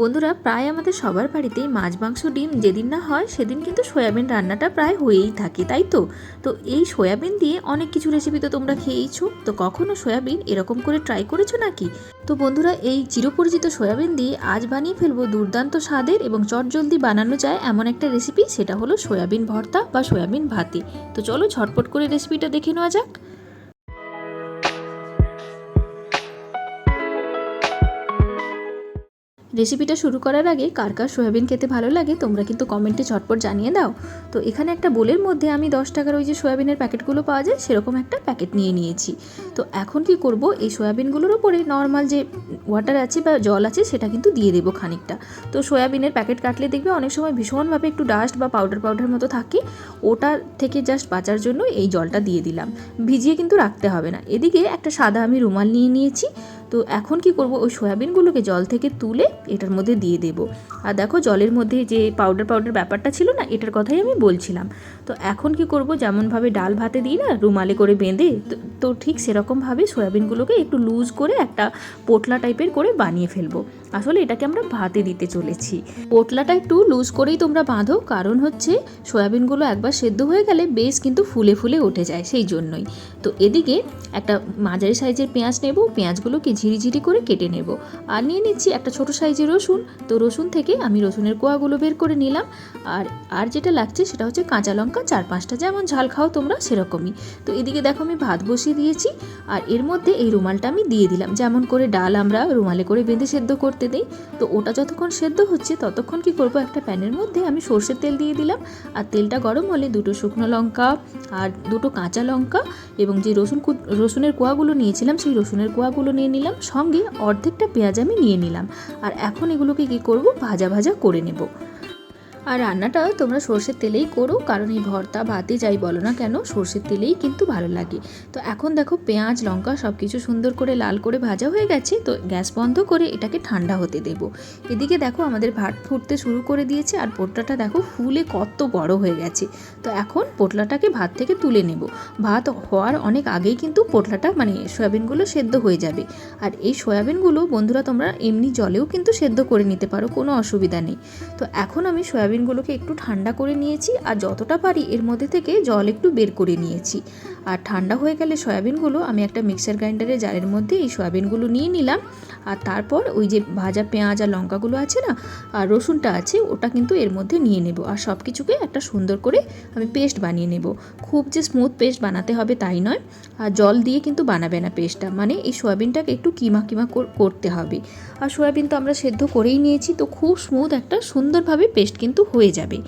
বন্ধুরা, প্রায় আমাদের সবার বাড়িতেই মাছ, মাংস, ডিম যেদিন না হয়, সেদিন কিন্তু সয়াবিন রান্নাটা প্রায় হয়েই থাকে, তাই তো? তো এই সয়াবিন দিয়ে অনেক কিছু রেসিপি তো তোমরা খেয়েইছো, তো কখনো সয়াবিন এরকম করে ট্রাই করেছ নাকি? তো বন্ধুরা, এই চিরপরিচিত সয়াবিন দিয়ে আজ বানিয়ে ফেলব দুর্দান্ত স্বাদের এবং চটজলদি বানানো যায় এমন একটা রেসিপি সেটা হলো সয়াবিন ভর্তা বা সয়াবিন ভাতি। তো চলো ঝটপট করে রেসিপিটা দেখে নেওয়া যাক। রেসিপিটা শুরু করার আগে কার কার সয়াবিন খেতে ভালো লাগে তোমরা কিন্তু কমেন্টে ঝটপট জানিয়ে দাও। তো এখানে একটা বোলের মধ্যে আমি দশ টাকার ওই যে সয়াবিনের প্যাকেটগুলো পাওয়া যায় সেরকম একটা প্যাকেট নিয়ে নিয়েছি। তো এখন কি করব? এই সয়াবিনগুলোর ওপরে নর্মাল যে ওয়াটার আছে বা জল আছে সেটা কিন্তু দিয়ে দেবো খানিকটা। তো সয়াবিনের প্যাকেট কাটলে দেখবে অনেক সময় ভীষণভাবে একটু ডাস্ট বা পাউডার পাউডার মতো থাকে। ওটা থেকে জাস্ট বাঁচার জন্য এই জলটা দিয়ে দিলাম। ভিজিয়ে কিন্তু রাখতে হবে না। এদিকে একটা সাদা আমি রুমাল নিয়ে নিয়েছি। তো এখন কি করব? ওই সয়াবিনগুলোকে জল থেকে তুলে এটার মধ্যে দিয়ে দেব। আর দেখো জলের মধ্যে যে পাউডার পাউডার ব্যাপারটা ছিল না, এটার কথাই আমি বলছিলাম। তো এখন কি করব? যেমনভাবে ডাল ভাতে দিই না, রুমালে করে বেঁধে, তো- ঠিক সেরকমভাবে সয়াবিনগুলোকে একটু লুজ করে একটা পোটলা টাইপের করে বানিয়ে ফেলব। আসলে এটাকে আমরা ভাতে দিতে চলেছি। পোটলাটা একটু লুজ করেই তোমরা বাঁধো, কারণ হচ্ছে সয়াবিনগুলো একবার সেদ্ধ হয়ে গেলে বেশ কিন্তু ফুলে ফুলে উঠে যায়, সেই জন্যই। তো এদিকে একটা মাঝারি সাইজের পেঁয়াজ নেব, পেঁয়াজগুলোকে ঝিরিঝিরি করে কেটে নেব। আর নিয়ে নিচ্ছি একটা ছোট সাইজের রসুন। তো রসুন থেকে আমি রসুনের কোয়াগুলো বের করে নিলাম। আর আর যেটা লাগছে সেটা হচ্ছে কাঁচা লঙ্কা, চার পাঁচটা যেমন ঝাল খাও তোমরা সেরকমই। তো এদিকে দেখো আমি ভাত বসিয়ে দিয়েছি। আর এর মধ্যে এই রুমালটা আমি দিয়ে দিলাম। যেমন করে ডাল আমরা রুমালে করে বেঁধে সেদ্ধ করতে দিই। তো ওটা যতক্ষণ সেদ্ধ হচ্ছে ততক্ষণ কি করব একটা প্যানের মধ্যে আমি সর্ষের তেল দিয়ে দিলাম। আর তেলটা গরম হলে দুটো শুকনো লঙ্কা আর দুটো কাঁচা লঙ্কা এবং যে রসুন রসুনের কোয়াগুলো নিয়েছিলাম সেই রসুনের কোয়াগুলো নিয়ে নিলাম। সঙ্গে অর্ধেকটা পেঁয়াজ আমি নিয়ে নিলাম। আর এখন এগুলোকে কি করব? ভাজা ভাজা করে নেব। আর রান্নাটা তোমরা সর্ষের তেলেই করো, কারণ এই ভর্তা ভাতে যাই বলো না কেন, সর্ষের তেলেই কিন্তু ভালো লাগে। তো এখন দেখো পেঁয়াজ, লঙ্কা সব কিছু সুন্দর করে লাল করে ভাজা হয়ে গেছে, তো গ্যাস বন্ধ করে এটাকে ঠান্ডা হতে দেব। এদিকে দেখো আমাদের ভাত ফুটতে শুরু করে দিয়েছে, আর পোটলাটা দেখো ফুলে কত বড় হয়ে গেছে। তো এখন পোটলাটাকে ভাত থেকে তুলে নেব। ভাত হওয়ার অনেক আগেই কিন্তু পোটলাটা মানে সয়াবিনগুলো সেদ্ধ হয়ে যাবে। আর এই সয়াবিনগুলো বন্ধুরা তোমরা এমনি জলেও কিন্তু সেদ্ধ করে নিতে পারো, কোনো অসুবিধা নেই। তো এখন আমি সয়াবিনগুলোকে একটু ঠান্ডা করে নিয়েছি আর যতটা পারি এর মধ্যে থেকে জল একটু বের করে নিয়েছি। আর ঠান্ডা হয়ে গেলে সয়াবিনগুলো আমি একটা মিক্সার গ্রাইন্ডারের জারের মধ্যে এই সয়াবিনগুলো নিয়ে নিলাম। আর তারপর ওই যে ভাজা পেঁয়াজ আর লঙ্কাগুলো আছে না, আর রসুনটা আছে, ওটা কিন্তু এর মধ্যে নিয়ে নেব। আর সব কিছুকে একটা সুন্দর করে আমি পেস্ট বানিয়ে নেব। খুব যে স্মুথ পেস্ট বানাতে হবে তাই নয়। আর জল দিয়ে কিন্তু বানাবে না পেস্টটা। মানে এই সয়াবিনটাকে একটু কিমা কিমা কর- করতে হবে। আর সয়াবিন তো আমরা সেদ্ধ করেই নিয়েছি, তো খুব স্মুথ একটা সুন্দরভাবে পেস্ট কিন্তু হয়ে যাবে।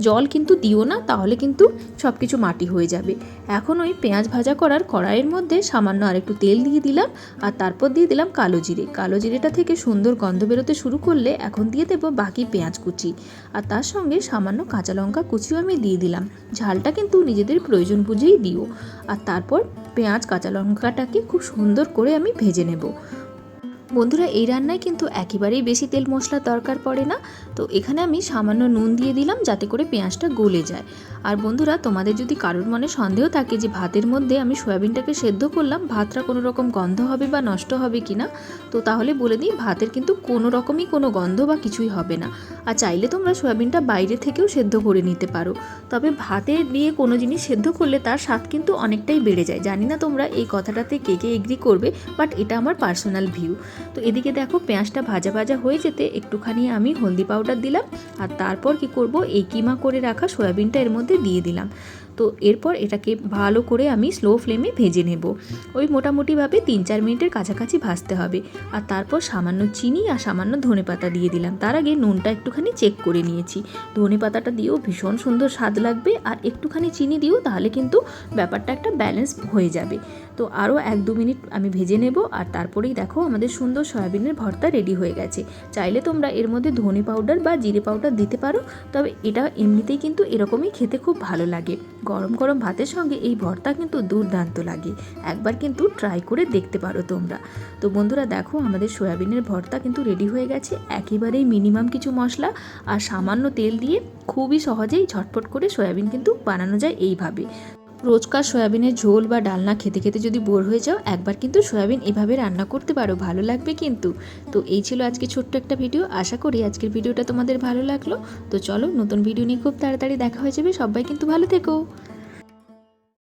জল কিন্তু দিও না, তাহলে কিন্তু সব কিছু মাটি হয়ে যাবে। এখন ওই পেঁয়াজ ভাজা করার কড়াইয়ের মধ্যে সামান্য আর একটু তেল দিয়ে দিলাম, আর তারপর দিয়ে দিলাম কালো জিরে। কালো জিরেটা থেকে সুন্দর গন্ধ বেরোতে শুরু করলে এখন দিয়ে দেবো বাকি পেঁয়াজ কুচি। আর তার সঙ্গে সামান্য কাঁচা লঙ্কা কুচিও আমি দিয়ে দিলাম। ঝালটা কিন্তু নিজেদের প্রয়োজন বুঝেই দিও। আর তারপর পেঁয়াজ কাঁচা লঙ্কাটাকে খুব সুন্দর করে আমি ভেজে নেব। বন্ধুরা, এই রান্নায় কিন্তু একেবারেই বেশি তেল মশলার দরকার পড়ে না। তো এখানে আমি সামান্য নুন দিয়ে দিলাম যাতে করে পেঁয়াজটা গলে যায়। আর বন্ধুরা, তোমাদের যদি কারোর মনে সন্দেহ থাকে যে ভাতের মধ্যে আমি সয়াবিনটাকে সেদ্ধ করলাম, ভাতটা কোনো রকম গন্ধ হবে বা নষ্ট হবে কি না, তো তাহলে বলে দিই, ভাতের কিন্তু কোনো রকমই কোনো গন্ধ বা কিছুই হবে না। আর চাইলে তোমরা সয়াবিনটা বাইরে থেকেও সেদ্ধ করে নিতে পারো। তবে ভাতে দিয়ে কোনো জিনিস সেদ্ধ করলে তার স্বাদ কিন্তু অনেকটাই বেড়ে যায়। জানি না তোমরা এই কথাটাতে কে কে এগ্রি করবে বাট এটা আমার পার্সোনাল ভিউ তো এদিকে দেখো পেঁয়াজটা ভাজা ভাজা হয়ে যেতে একটুখানি আমি হলদি পাউডার দিলাম আর তারপর কি করব, এই কিমা করে রাখা সয়াবিনটা এর মধ্যে দিয়ে দিলাম। তো এরপর এটাকে ভালো করে আমি স্লো ফ্লেমে ভেজে নেব। ওই মোটামুটিভাবে তিন চার মিনিটের কাছাকাছি ভাজতে হবে। আর তারপর সামান্য চিনি আর সামান্য ধনে পাতা দিয়ে দিলাম। তার আগে নুনটা একটুখানি চেক করে নিয়েছি। ধনে পাতাটা দিয়েও ভীষণ সুন্দর স্বাদ লাগবে। আর একটুখানি চিনি দিও তাহলে কিন্তু ব্যাপারটা একটা ব্যালেন্স হয়ে যাবে। তো আরও এক দু মিনিট আমি ভেজে নেব। আর তারপরেই দেখো আমাদের সুন্দর সয়াবিনের ভর্তা রেডি হয়ে গেছে। চাইলে তোমরা এর মধ্যে ধনে পাউডার বা জিরে পাউডার দিতে পারো। তবে এটা এমনিতেই কিন্তু এরকমই খেতে খুব ভালো লাগে। গরম গরম ভাতের সঙ্গে এই ভর্তা কিন্তু দুর্দান্ত লাগে। একবার কিন্তু ট্রাই করে দেখতে পারো তোমরা। তো বন্ধুরা দেখো, আমাদের সয়াবিনের ভর্তা কিন্তু রেডি হয়ে গেছে। একেবারেই মিনিমাম কিছু মশলা আর সামান্য তেল দিয়ে খুবই সহজেই ঝটপট করে সয়াবিন কিন্তু বানানো যায় এইভাবে। রোজকার সয়াবিনের ঝোল বা ডালনা খেতে খেতে যদি বোর হয়ে যাও, একবার কিন্তু সয়াবিন এভাবে রান্না করতে পারো, ভালো লাগবে কিন্তু। তো এই ছিল আজকে ছোট্ট একটা ভিডিও, আশা করি আজকের ভিডিওটা তোমাদের ভালো লাগল। তো চলো নতুন ভিডিও নিয়ে খুব তাড়াতাড়ি দেখা হয়ে যাবে, সবাই কিন্তু ভালো থেকো।